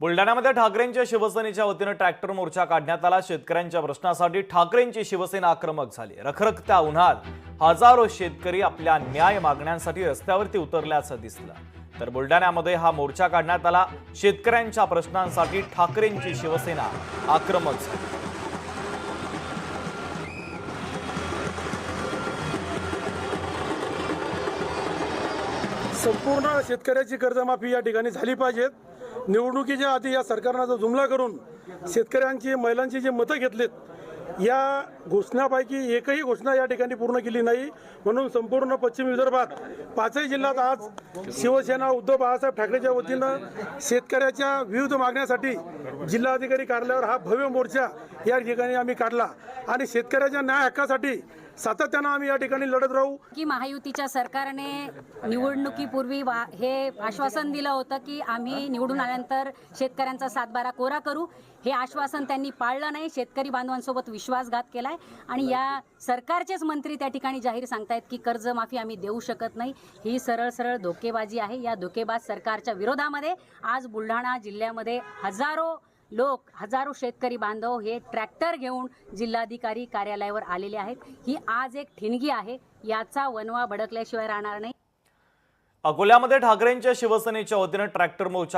बुलढाण्यामध्ये ठाकरेंच्या शिवसेनेच्या वतीनं ट्रॅक्टर मोर्चा काढण्यात आला. शेतकऱ्यांच्या प्रश्नासाठी ठाकरेंची शिवसेना आक्रमक झाली. रखरखत्या उन्हात हजारो शेतकरी आपल्या न्याय मागण्यांसाठी रस्त्यावरती उतरल्याचं दिसलं. तर बुलढाण्यामध्ये हा मोर्चा काढण्यात आला. शेतकऱ्यांच्या प्रश्नांसाठी ठाकरेंची शिवसेना आक्रमक झाली. संपूर्ण शेतकऱ्याची कर्जमाफी या ठिकाणी झाली पाहिजेत. निवडणुकीच्या आधी या सरकारनं जो जुमला करून शेतकऱ्यांची महिलांची जी मतं घेतलीत या घोषणापैकी एकही घोषणा या ठिकाणी पूर्ण केली नाही. म्हणून संपूर्ण पश्चिम विदर्भात पाचही जिल्ह्यात आज शिवसेना उद्धव बाळासाहेब ठाकरेच्या वतीनं शेतकऱ्याच्या विविध मागण्यासाठी जिल्हाधिकारी कार्यालयावर हा भव्य मोर्चा या ठिकाणी आम्ही काढला. आणि शेतकऱ्याच्या न्याय हक्कासाठी सातत्यानं आम्ही या ठिकाणी लढत राहू. की महायुतीच्या सरकारने निवडणुकीपूर्वी वा- हे आश्वासन दिलं होतं की आम्ही निवडून आल्यानंतर शेतकऱ्यांचा सातबारा कोरा करू. हे आश्वासन त्यांनी पाळलं नाही. शेतकरी बांधवांसोबत विश्वासघात केलाय. आणि या सरकारचेच मंत्री त्या ठिकाणी जाहीर सांगतायत की कर्जमाफी आम्ही देऊ शकत नाही. ही सरळ सरळ धोकेबाजी आहे. या धोकेबाज सरकारच्या विरोधामध्ये आज बुलढाणा जिल्ह्यामध्ये हजारो लोक हजारो शेतकरी बांधव हे ट्रॅक्टर घेऊन जिल्हाधिकारी कार्यालयावर आलेले आहेत. ही आज एक ठिणगी आहे. याचा वनवा भडकल्याशिवाय राहणार नाही. अकोल्यामध्ये ठाकरेंच्या शिवसेनेच्या वतीनं ट्रॅक्टर मोर्चा